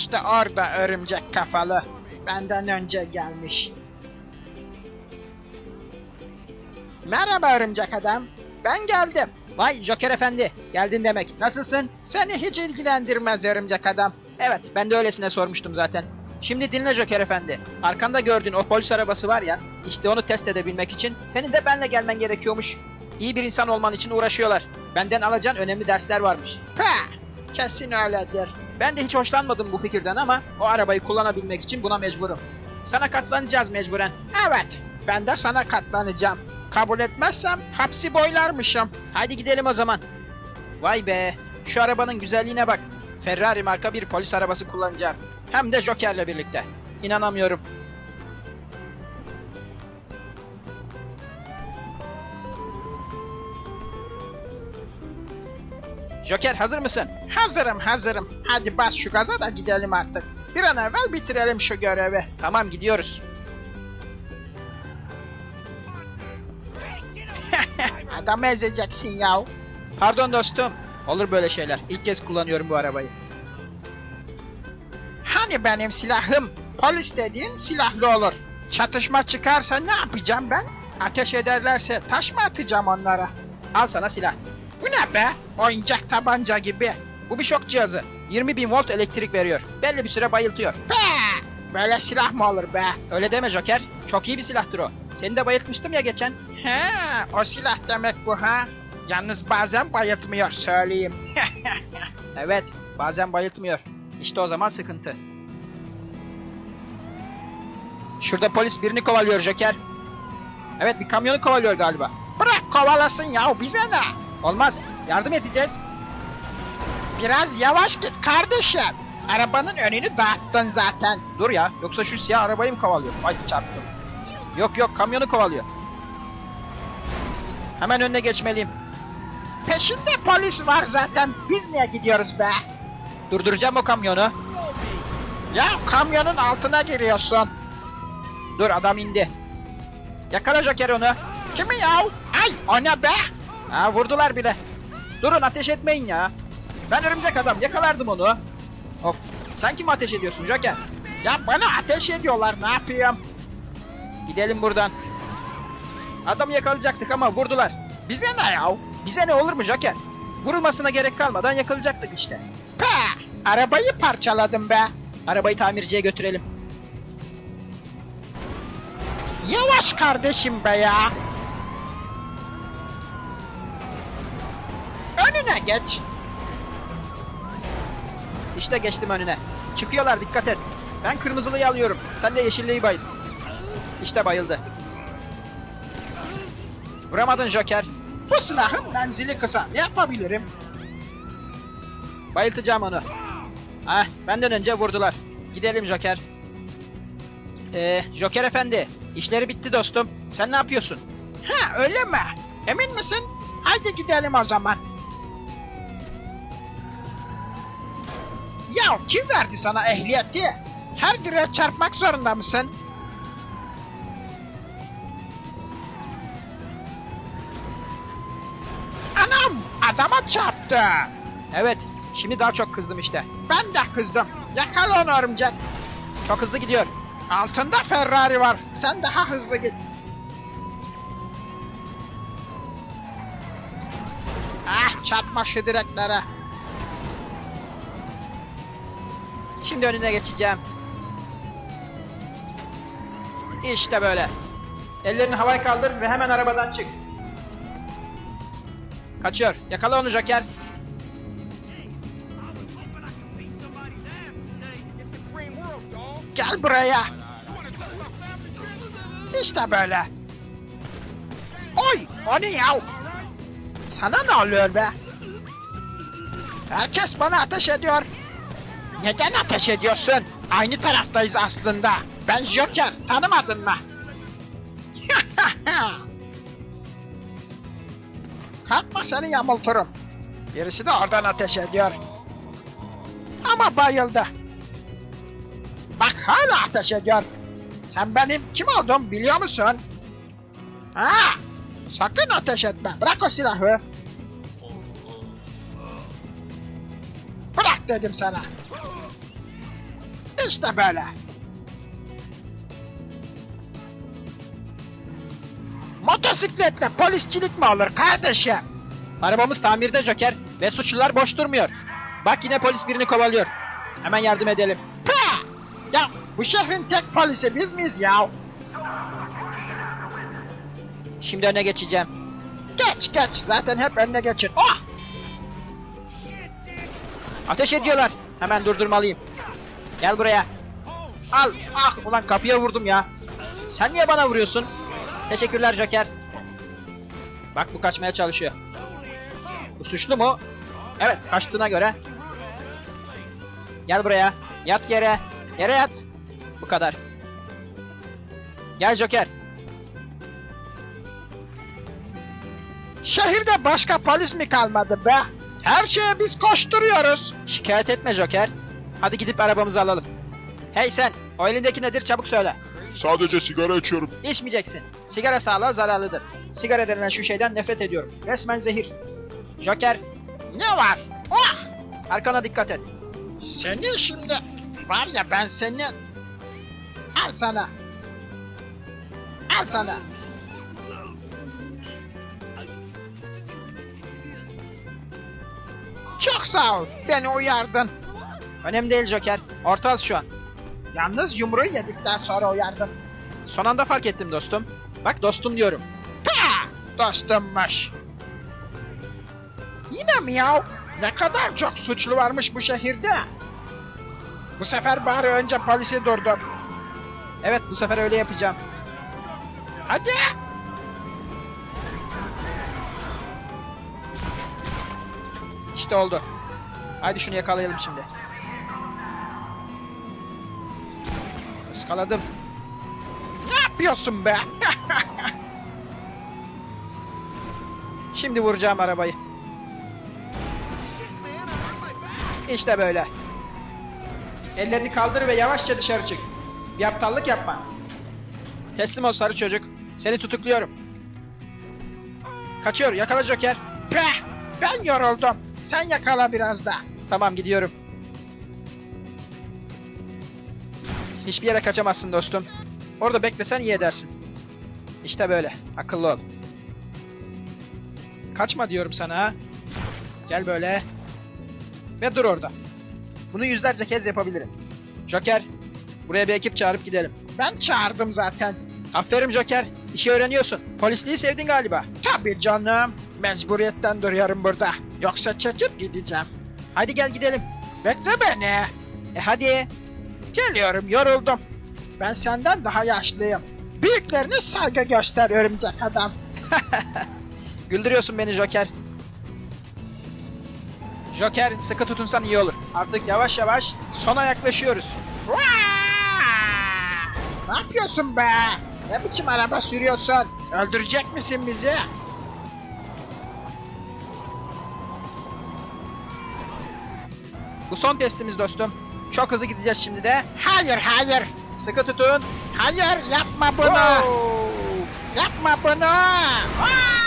İşte orada örümcek kafalı. Benden önce gelmiş. Merhaba örümcek adam. Ben geldim. Vay Joker efendi, geldin demek. Nasılsın? Seni hiç ilgilendirmez örümcek adam. Evet, ben de öylesine sormuştum zaten. Şimdi dinle Joker efendi. Arkanda gördüğün o polis arabası var ya, işte onu test edebilmek için senin de benle gelmen gerekiyormuş. İyi bir insan olman için uğraşıyorlar. Benden alacağın önemli dersler varmış. Pah! Kesin öyledir. Ben de hiç hoşlanmadım bu fikirden ama o arabayı kullanabilmek için buna mecburum. Sana katlanacağız mecburen. Evet, ben de sana katlanacağım. Kabul etmezsem hapsi boylarmışım. Haydi gidelim o zaman. Vay be, şu arabanın güzelliğine bak. Ferrari marka bir polis arabası kullanacağız. Hem de Joker'le birlikte. İnanamıyorum. Joker hazır mısın? Hazırım hazırım. Hadi bas şu gaza da gidelim artık. Bir an evvel bitirelim şu görevi. Tamam gidiyoruz. Adamı ezeceksin yahu. Pardon dostum. Olur böyle şeyler. İlk kez kullanıyorum bu arabayı. Hani benim silahım? Polis dediğin silahlı olur. Çatışma çıkarsa ne yapacağım ben? Ateş ederlerse taş mı atacağım onlara? Al sana silah. Bu ne be? Oyuncak tabanca gibi. Bu bir şok cihazı. 20 bin volt elektrik veriyor. Belli bir süre bayıltıyor. Be! Böyle silah mı olur be? Öyle deme Joker. Çok iyi bir silahtır o. Seni de bayıltmıştım ya geçen. He, o silah demek bu ha? Yalnız bazen bayıltmıyor söyleyeyim. Evet, bazen bayıltmıyor. İşte o zaman sıkıntı. Şurada polis birini kovalıyor Joker. Evet, bir kamyonu kovalıyor galiba. Bırak kovalasın ya bize ne? Olmaz, yardım edeceğiz. Biraz yavaş git kardeşim. Arabanın önünü dağıttın zaten. Dur ya, yoksa şu siyah arabayı mı kovalıyor? Ay çarptım. Yok yok, kamyonu kovalıyor. Hemen önüne geçmeliyim. Peşinde polis var zaten. Biz niye gidiyoruz be? Durduracağım o kamyonu. Ya kamyonun altına giriyorsun. Dur, adam indi. Yakala Joker onu. Kimi ya? Ay o ne be? Ha vurdular bile. Durun ateş etmeyin ya. Ben örümcek adam yakalardım onu. Of. Sen kim ateş ediyorsun Joker? Ya bana ateş ediyorlar ne yapayım? Gidelim buradan. Adamı yakalayacaktık ama vurdular. Bize ne ya? Bize ne olur mu Joker? Vurulmasına gerek kalmadan yakalayacaktık işte. Pe! Arabayı parçaladım be. Arabayı tamirciye götürelim. Yavaş kardeşim be ya. Önüne geç. İşte geçtim önüne. Çıkıyorlar dikkat et. Ben kırmızılıyı alıyorum. Sen de yeşilliği bayılt. İşte bayıldı. Vuramadın Joker. Bu silahın menzili kısa. Ne yapabilirim? Bayıltacağım onu. Ah, benden önce vurdular. Gidelim Joker. Ee, Joker efendi, işleri bitti dostum. Sen ne yapıyorsun? Ha öyle mi? Emin misin? Haydi gidelim o zaman. Ya kim verdi sana ehliyeti? Her direğe çarpmak zorunda mısın? Anam adama çarptı. Evet, şimdi daha çok kızdım işte. Ben de kızdım. Yakala onu örümcek. Çok hızlı gidiyor. Altında Ferrari var. Sen daha hızlı git. Ah çarpma şu direklere. Şimdi önüne geçeceğim. İşte böyle. Ellerini havaya kaldır ve hemen arabadan çık. Kaçıyor. Yakala onu Joker. Gel buraya. İşte böyle. Oy o ne ya? Sana ne oluyor be? Herkes bana ateş ediyor. Neden ateş ediyorsun? Aynı taraftayız aslında. Ben Joker, tanımadın mı? Kalkma seni yamulturum. Birisi de oradan ateş ediyor. Ama bayıldı. Bak hala ateş ediyor. Sen benim kim olduğumu biliyor musun? Ha! Sakın ateş etme. Bırak o silahı. Dedim sana. İşte böyle. Motosikletle polisçilik mi olur kardeşim? Arabamız tamirde Joker ve suçlular boş durmuyor. Bak yine polis birini kovalıyor. Hemen yardım edelim. Pah! Ya bu şehrin tek polisi biz miyiz ya? Şimdi öne geçeceğim. Geç geç zaten hep önüne geçin. Oh! Ateş ediyorlar. Hemen durdurmalıyım. Gel buraya. Al. Ah ulan kapıya vurdum ya. Sen niye bana vuruyorsun? Teşekkürler Joker. Bak bu kaçmaya çalışıyor. Bu suçlu mu? Evet kaçtığına göre. Gel buraya. Yat yere. Yere yat. Bu kadar. Gel Joker. Şehirde başka polis mi kalmadı be? Her şeye biz koşturuyoruz. Şikayet etme Joker. Hadi gidip arabamızı alalım. Hey sen, o elindeki nedir çabuk söyle. Sadece sigara içiyorum. İçmeyeceksin. Sigara sağlığa zararlıdır. Sigara denilen şu şeyden nefret ediyorum. Resmen zehir. Joker, Ne var? Oh! arkana dikkat et. Seni şimdi var ya ben seni al sana. Al sana. Çok sağ ol. Beni uyardın. Önemli değil Joker. Orta az şu an. Yalnız yumruğu yedikten sonra uyardın. Son anda fark ettim dostum. Bak dostum diyorum. Pah! Dostummuş. Yine mi ya? Ne kadar çok suçlu varmış bu şehirde. Bu sefer bari önce polisi durdur. Evet bu sefer öyle yapacağım. Hadi. İşte oldu. Haydi şunu yakalayalım şimdi. Iskaladım. Ne yapıyorsun be? Şimdi vuracağım arabayı. İşte böyle. Ellerini kaldır ve yavaşça dışarı çık. Bir aptallık yapma. Teslim ol sarı çocuk. Seni tutukluyorum. Kaçıyor. Yakala Joker. Peh! Ben yoruldum. Sen yakala biraz da. Tamam gidiyorum. Hiçbir yere kaçamazsın dostum. Orada beklesen iyi edersin. İşte böyle. Akıllı ol. Kaçma diyorum sana. Gel böyle. Ve dur orada. Bunu yüzlerce kez yapabilirim. Joker, buraya bir ekip çağırıp gidelim. Ben çağırdım zaten. Aferin Joker, işi öğreniyorsun. Polisliği sevdin galiba. Tabii canım. Mecburiyetten duruyorum burada. Yoksa çekip gideceğim. Hadi gel gidelim. Bekle beni. E hadi. Geliyorum yoruldum. Ben senden daha yaşlıyım. Büyüklerine saygı göster örümcek adam. Güldürüyorsun beni Joker. Joker sıkı tutunsan iyi olur. Artık yavaş yavaş sona yaklaşıyoruz. Ne yapıyorsun be? Ne biçim araba sürüyorsun? Öldürecek misin bizi? Bu son testimiz dostum. Çok hızlı gideceğiz şimdi de. Hayır hayır. Sıkı tutun. Hayır yapma bunu. Wow! Yapma bunu. Vaa!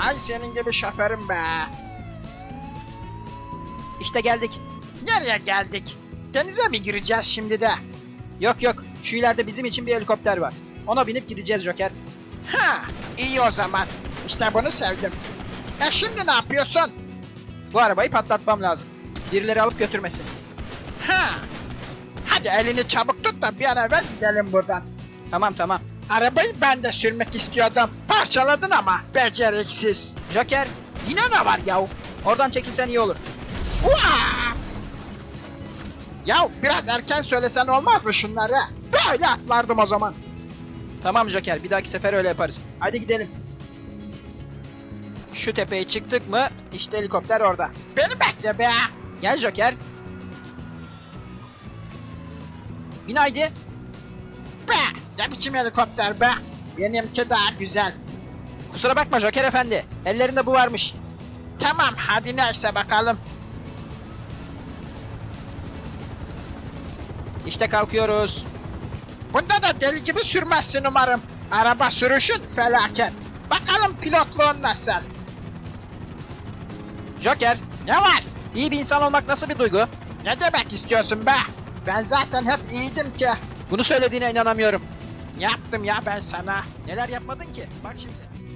Ay senin gibi şoförüm be. İşte geldik. Nereye geldik? Denize mi gireceğiz şimdi de? Yok yok. Şu ileride bizim için bir helikopter var. Ona binip gideceğiz Joker. Ha, iyi o zaman. İşte bunu sevdim. E şimdi ne yapıyorsun? Bu arabayı patlatmam lazım. Birileri alıp götürmesin. Ha. Hadi elini çabuk tut da bir an evvel gidelim buradan. Tamam tamam. Arabayı ben de sürmek istiyordum. Parçaladın ama beceriksiz. Joker Yine ne var yahu? oradan çekilsen iyi olur. Uaa! Ya biraz erken söylesen olmaz mı şunları? Böyle atlardım o zaman. Tamam Joker bir dahaki sefer öyle yaparız. Hadi gidelim. Şu tepeye çıktık mı işte helikopter orada. Beni bekle be. Gel Joker. Bin haydi. Be. Ne biçim helikopter be. Benimki daha güzel. Kusura bakma Joker efendi. Ellerinde bu varmış. Tamam hadi neyse bakalım. İşte kalkıyoruz. Bunda da deli gibi sürmezsin umarım. Araba sürüşün felaket. Bakalım pilotluğun nasıl? Joker Ne var? İyi bir insan olmak nasıl bir duygu? Ne demek istiyorsun be? Ben zaten hep iyiydim ki. Bunu söylediğine inanamıyorum. Yaptım ya ben sana. Neler yapmadın ki? Bak şimdi.